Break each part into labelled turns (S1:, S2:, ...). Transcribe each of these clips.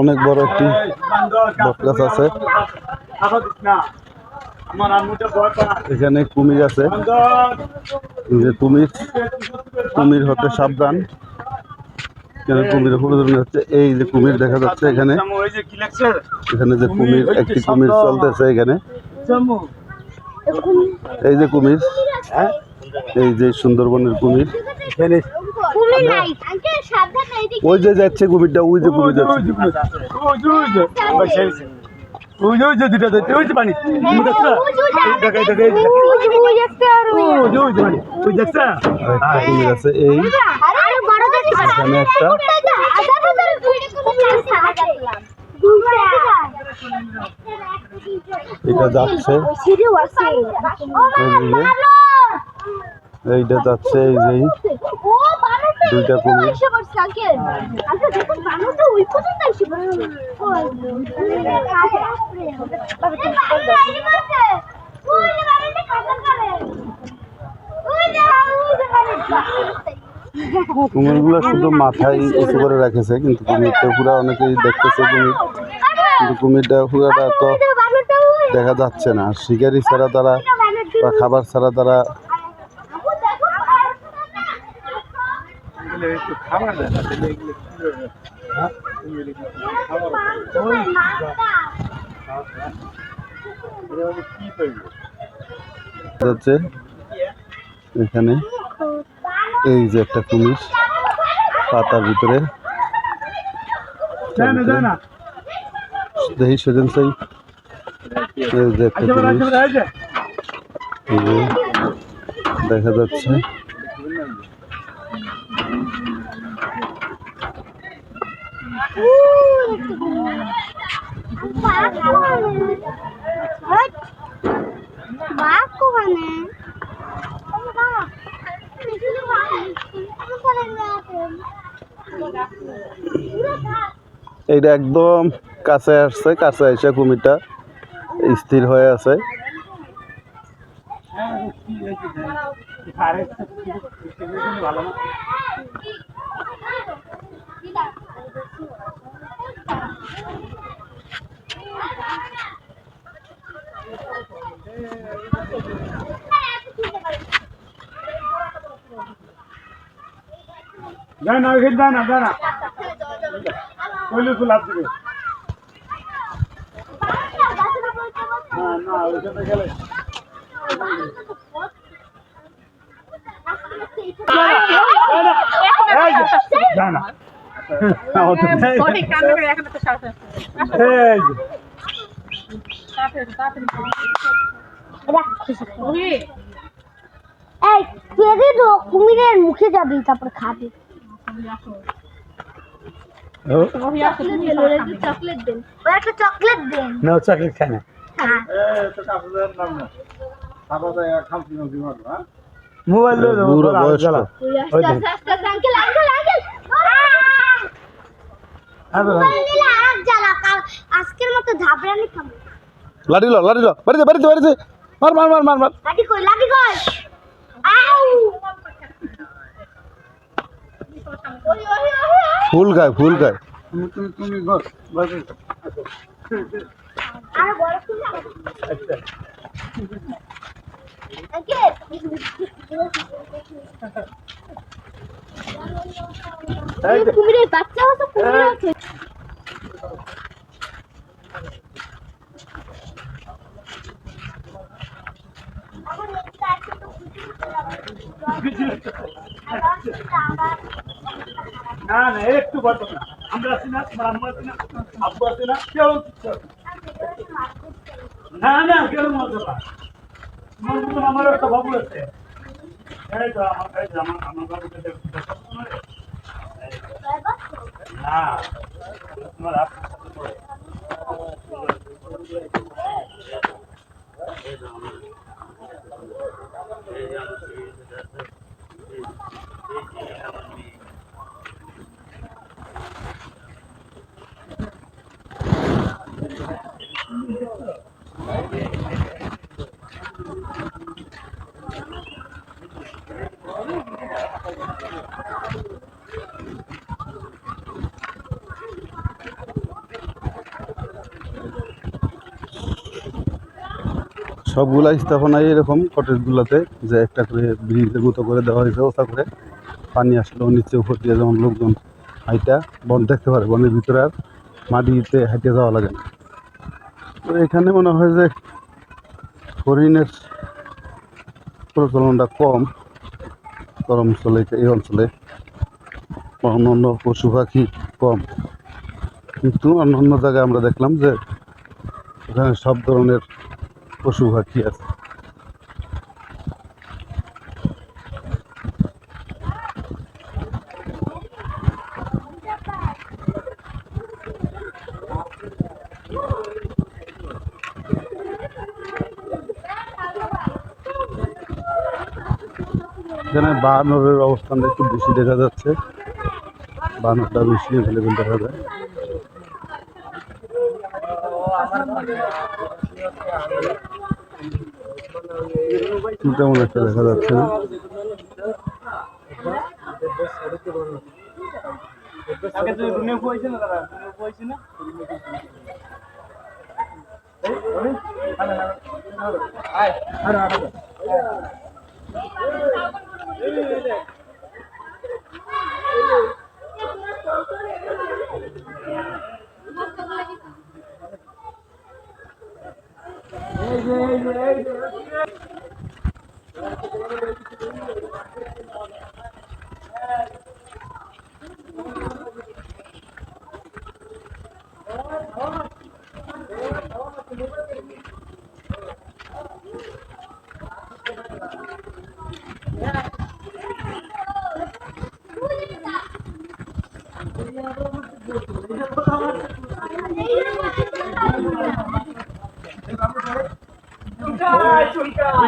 S1: অনেক বড় একটি বট গাছ আছে। এখানে কুমির আছে। যে কুমির কুমির হতে সাবধান। এখানে কুমির হুড়োধুড়ি হচ্ছে এই যে কুমির দেখা যাচ্ছে এখানে। এখানে যে কুমির, একটি কুমির চলতেছে এখানে। এই যে কুমির। এই যে সুন্দরবনের কুমির।
S2: এখানে
S3: কুমির নাই আঙ্কেল সাবধান এইদিকে
S1: ওই যে যাচ্ছে কুমিরটা ওই যে কুমির যাচ্ছে
S2: ওই যে, ওই যে, ওই যে, ওই যে, ওই যে দুটা দেখতে, ওই যে পানি। তুমি দেখছ? এই দেখো, এই দেখো, এই ওই যে, ওই যে পানি। ওই দেখছ?
S1: আর একটা কুমির আছে এই।
S3: আরে বড় দেখছিস
S1: এখানে একটা।
S3: হাজার হাজার কুমির
S1: এটা যাচ্ছে। এইটা যাচ্ছে এই যে দুইটা কুমির। কুমিরগুলো শুধু মাথায় উঁচু করে রেখেছে, কিন্তু কুমিরটা পুরো অনেকেই দেখতেছে কুমির কিন্তু কুমিরটা পুরোটা তো দেখা যাচ্ছে না শিকারি ছাড়া তারা বা খাবার ছাড়া তারা
S2: এগুলো একটু খাবার দেয় না, তাহলে এগুলো কি হবে? হ্যাঁ? এগুলো কি খাবার কি পাইবে?
S1: যাচ্ছে এখানে এই যে একটা কুমির পাতার ভিতরে। দেখি সেদিন সেই দেখা যাচ্ছে এইটা একদম কাছে আসছে কাছে এসে কুমিরটা স্থির হয়ে আছে।
S2: ভালো না, ওইখানে যায় না। কইলে তো লাভ দিবে। না, না, ওইখানে গেলে। এই যে, এই
S3: পেরে তো কুমিরের মুখে যাবি তারপর খাবি। চকলেট দেন। ওরা একটু চকলেট দেন ওরা একটা চকলেট দেন।
S2: না, চকলেট খায় না।
S3: হ্যাঁ
S2: মোবাইল
S3: আজকের মতো খাব
S1: লাঠি লো লাঠি লো। বাড়িতে বাড়িতে বাড়িতে। মার মার মার মার মার
S3: লাঠি কই লাঠি কই আউ ওই ওই ওই ওই।
S1: ফুল খায় ফুল খায়
S2: তুমি তুমি তুমি বস বস
S3: আরে বড় ফুল না
S2: আচ্ছা
S3: আঙ্কেল
S2: এই যে,
S3: কুমিরের বাচ্চা আছে কুমির আছে
S2: না না একটু বস না। আমরা আছি না, তোমার আম্মা আছে না, আব্বু আছে না, কেউ না। না, কেউ মজা না। তোমার মতন আমারও একটা বাবু আছে। এই তো, আমার আমার আমার না
S1: সবগুলা স্থাপনাই এরকম কটেজগুলোতে যে একটা করে ব্রিজের মতো করে দেওয়া হয়েছে ওটা করে। পানি আসলেও নিচে, উপর দিয়ে যেমন লোকজন হাইটা, বন দেখতে পারে, বনের ভিতরে আর মাটিতে হাইটে যাওয়া লাগে না। তো এখানে মনে হয় যে হরিণের প্রচলনটা কম, গরম অঞ্চলে, এই অঞ্চলে। অন্য অন্য পশু পাখি কম। কিন্তু অন্য অন্য জায়গায় আমরা দেখলাম যে এখানে সব ধরনের পশু পাখি আছে। এখানে বানরের অবস্থানটা একটু বেশি দেখা যাচ্ছে। বানরটা বেশি অ্যাভেলেবেল দেখা যায় তেমন একটা দেখা যাচ্ছে না।
S2: আরে আয় আরে আরে ডিপ দিয়ে না ডিপ দিয়ে না বাইরে না তাহলে আবার সবাই দেখতে দেবো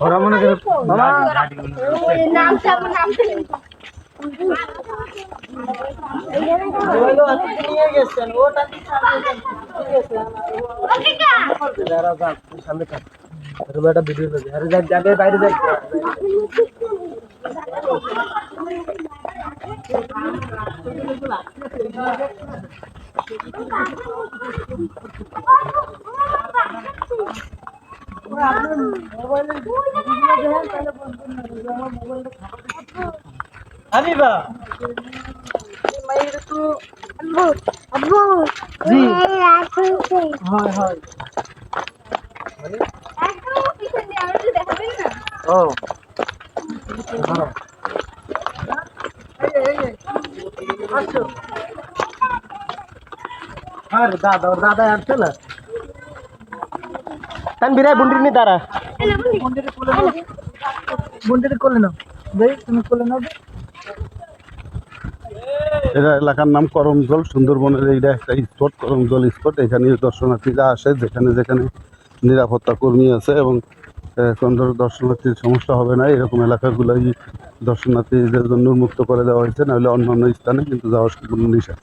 S2: ওরা মনে করে বাবা
S3: হাবিবা আব্বু জি হয় হয় একদম পিছন দিয়ে আর একটু দেখাবেন না?
S2: ও।
S4: আর দাদা দাদা আসছে না? তান বিরাই বুন্ডির নি দাঁড়া বুন্ডির করলে নাও। দেই তুমি করলে নাও
S1: এটা এলাকার নাম করমজল সুন্দরবনের এইটা একটা স্পট করমজল স্পট। এখানে দর্শনার্থীরা আসে যেখানে যেখানে নিরাপত্তা কর্মী আছে এবং কোনো দর্শনার্থীর সমস্যা হবে না এরকম এলাকাগুলোই দর্শনার্থীদের জন্য উন্মুক্ত করে দেওয়া হয়েছে নাহলে অন্যান্য স্থানে কিন্তু যাওয়া সম্পূর্ণ নিষেধ।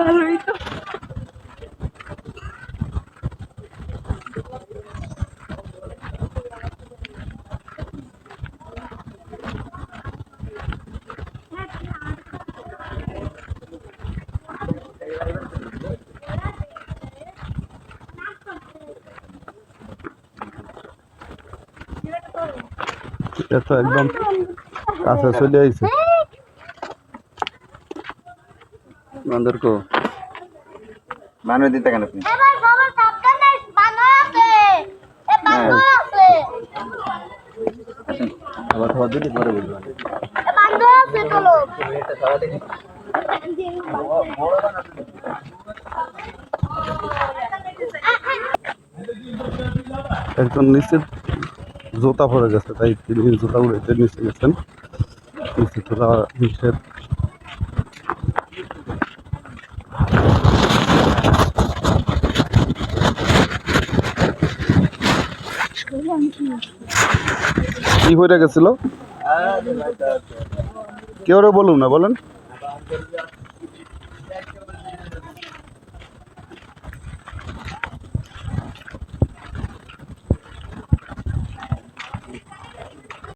S5: ভালোই তো
S1: এটা তো একদম কাছে চলে আইছে
S6: বান্দরকো। মানুষ দিতে কেন আপনি?
S3: এবার বাবা সাবধানে বানো আছে। এ বানো আছে।
S6: আসেন আবার খাবার দিলে পরে বুঝব
S3: এ বানো আছে তো লোক।
S1: একজন নিচে জুতা পড়ে গেছে তাই তিনি জুতা উড়াইতে নিচে গেছেন। নিচে তোলা নিষেধ কি হয়ে গেছিল? কেউ বলুন না বলেন।